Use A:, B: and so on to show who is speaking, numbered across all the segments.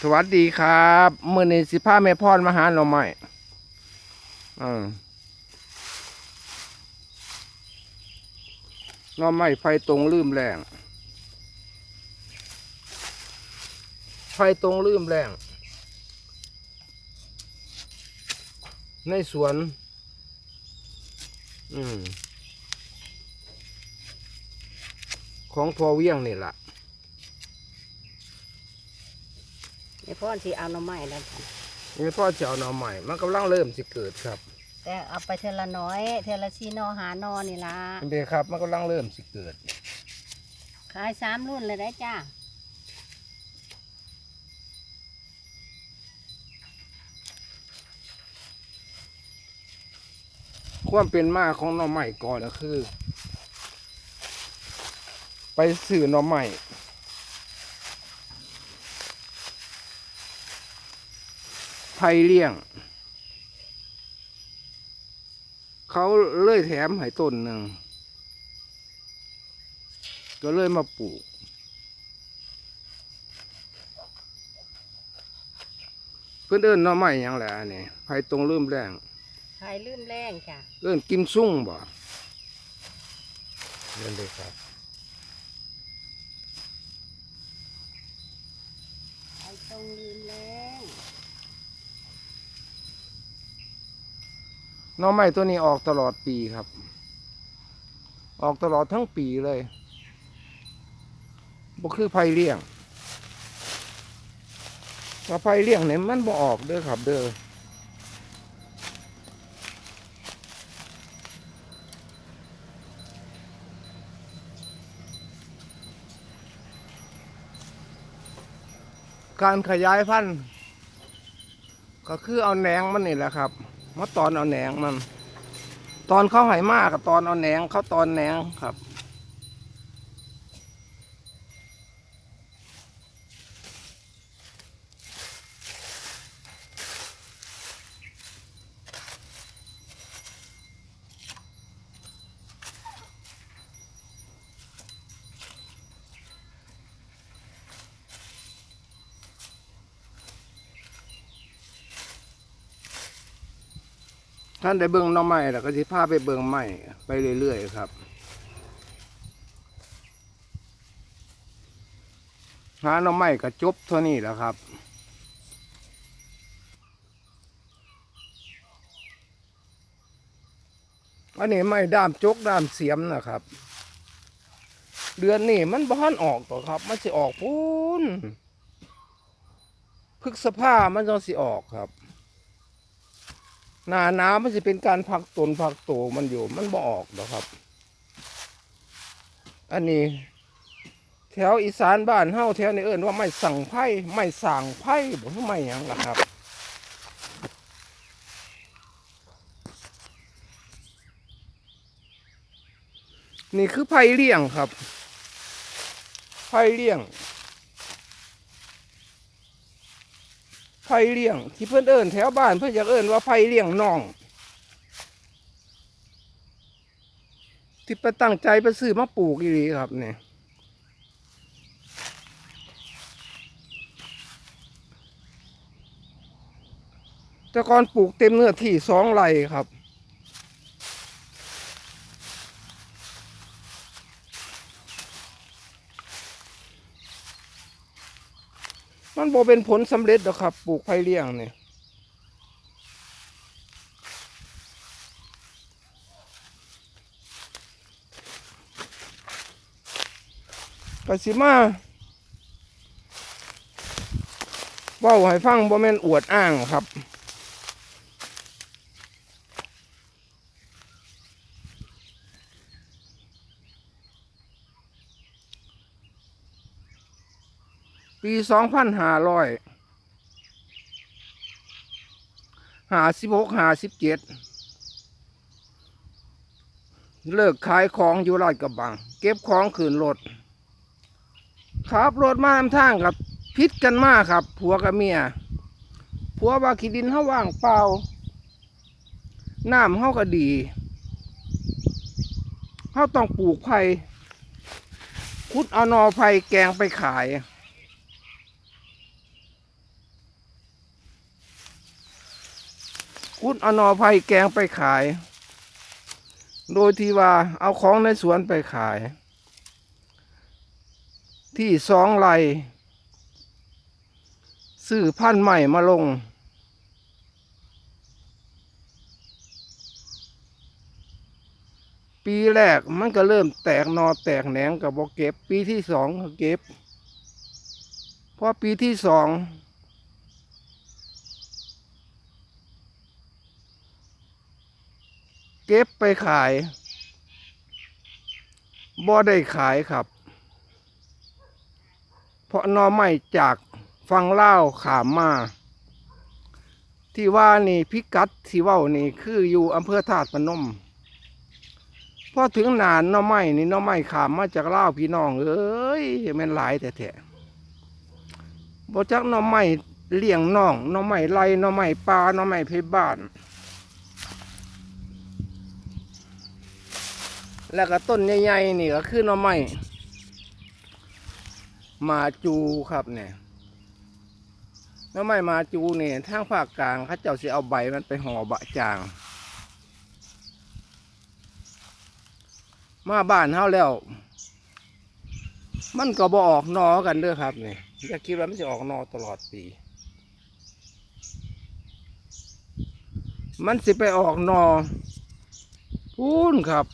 A: สวัสดีครับมื่อนี้สิพาแม่พรมาหาหน่อไม้อืมหน่อไม้ไฟตรงลืมแรงไฟตรงลืมแรงในสวน อืมของพอเวียงนี่แหละ
B: ไอ้พ่อสิเอาหน่อไม้แล้วจ้ะ
A: นี่พ่อจะเอาหน่อใหม่มันกำลังเริ่มสิเกิดครับ
B: แต่เอาไปเทอละน้อย เทอละชีนอหานอนี่ล่ะ
A: เป็นเดครับมันกำลังเริ่มสิเกิด
B: ขายสามรุ่นเลยได้จ้า
A: ความเป็นมาของหน่อใหม่ก่อนก็คือ ไปสื่อหน่อใหม่ ไทยเลี้ยง เขาเลยแถมให้ต้นหนึ่ง ก็เลยมาปลูก เพื่อนเอิ้นหน่อใหม่หยังแหละอันนี่ไผตรงเริ่มแรง
B: ขายลื่นแรงจ้ะ
A: เอิ้นกิมซุ่งบ่เรียนเลยครับ
B: ขายตรงลื่นแรง
A: หน้องไม้ตัวนี้ออกตลอดปีครับ ออกตลอดทั้งปีเลยบ่คือไผ่เลี้ยงถ้าไผ่เลี้ยงเนี่ยมันบ่ออกเด้อครับ เด้อการขยายพันธุ์ก็คือเอาแหนงมันนี่แหละครับ มาตอนเอาแหนงมัน ตอนเขาไหมากกับตอนเอาแหนงเขาตอนแหนงครับ ท่านได้เบิ่งหน้องใหม่แล้วก็สิพาไปเบิ่งใหม่ไปเรื่อยๆครับหาหน้องใหม่ก็จบเท่านี้แหล้วครับอันนี้ไม่ด้ามจกด้ามเสียมนะครับ เดือนนี้มันบ้านออกต่อครับ มันสิออกพูนพฤกษภามันจะสิออกครับ หน้านาวมันจะเป็นการพักตนพักโตมันอยู่ มันบ่ออกหรอกครับ อันนี้ แถวอีสานบ้านเฮาแถวนี้เอิ้นว่าไม่สั่งไผ่ไม่สั่งไผ่บ่ไม่หยังล่ะครับนี่คือไผ่เลี้ยงครับ ไผ่เลี้ยง ไผ่เลี้ยง ที่เพื่อนเอิญแถวบ้านเพื่อนอยากเอิญว่าไผ่เลี้ยงน้อง ที่ไปตั้งใจไปซื้อมาปลูกอีหลีครับเนี่ยแต่ก่อนปลูกเต็มเนื้อที่สองไร่ครับ มันบ่เป็นผลสำเร็จหรอกครับ ปลูกไผ่เลี้ยงเนี่ยกสิมาเว่าให้ฟังบ่แม่นอวดอ้างครับ ปีสองพันห้าร้อยห้าสิบหกห้าสิบเจ็ดเลิกขายของอยู่ลาดกระบัง เก็บของขืนรถขับรถมาทำทางกับพิษกันมากครับ ผัวกับเมียผัวว่าขีดินเขาว่างเปล่าน้ำเขาก็ดีเขาต้องปลูกไผ่คุดเอานอไผ่แกงไปขาย กุดเอาหนอไผ่แกงไปขาย โดยที่ว่าเอาของในสวนไปขาย ที่สองไร่ซื้อพันธุ์ใหม่มาลง ปีแรกมันก็เริ่มแตกนอแตกแหนงกับบเก็บ ปีที่สองก็เก็บพอปีที่สอง เก็บไปขายบ่ได้ขายครับ เพราะนอไม่จากฟังเล่าขามมา ที่ว่านี่พิกัดที่ว่านี่คืออยู่อำเภอธาตุพนมพอถึงนานน้อไม้นี่น้อไม้ขามมาจากเล่าพี่น้องเอ้ยมันหลายแต่แท้ๆบ่จักน้อไม้เลี้ยงน้องน้อไม้ไรน้อไม้ปลาน้อไม้เพบ้าน แล้วก็ต้นใหญ่ๆนี่ก็คือหน้อไม้มาจูครับเนี่ยหน้อไม้มาจูเนี่ยทางภาคกลางเขาเจ้าสิเอาใบมันไปห่อบะจาง มาบ้านเฮาแล้ว มันก็บ่ออกนอกันเด้อครับเนี่ยอย่าคิดว่ามันจะออกนอตลอดปีมันสิไปออกนอพูนครับ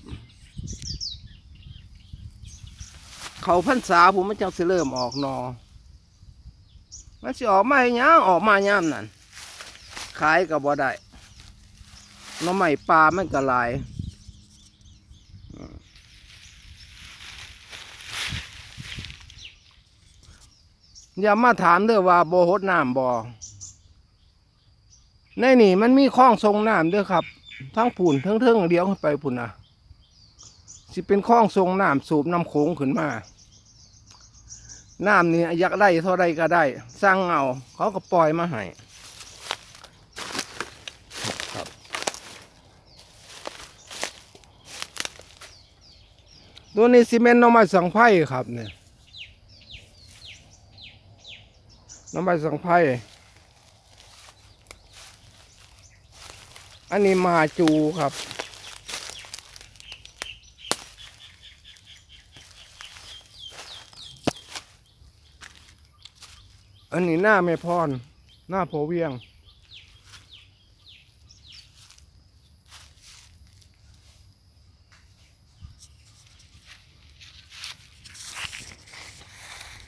A: เขาพรรษาผมมันจังสิเริ่มออกนอมันสิออกมาให้หยังออกมาย่ามนั่นขายก็บ่ได้น้อไม้ปลามันก็หลายอย่ามาถามเด้อว่าโบหดน้ำบ่ในนี่มันมีคลองทรงน้ำเด้อครับ ทั้งผุนทั้งเทิงเดียวไปผุ่นนะ สิเป็นคลองทรงน้ำสูบน้ำโขงขึ้นมา น้ำนี่อยากได้เท่าใดก็ได้ สร้างเอาเขาก็ปล่อยมาให้ครับ ตัวนี้ซีเมนต์น้ำไม้สังไพ่ครับเนี่ยน้ำใบสังไพรอันนี้มาจูครับ อันนี้หน้าแม่พร หน้าโพเวียง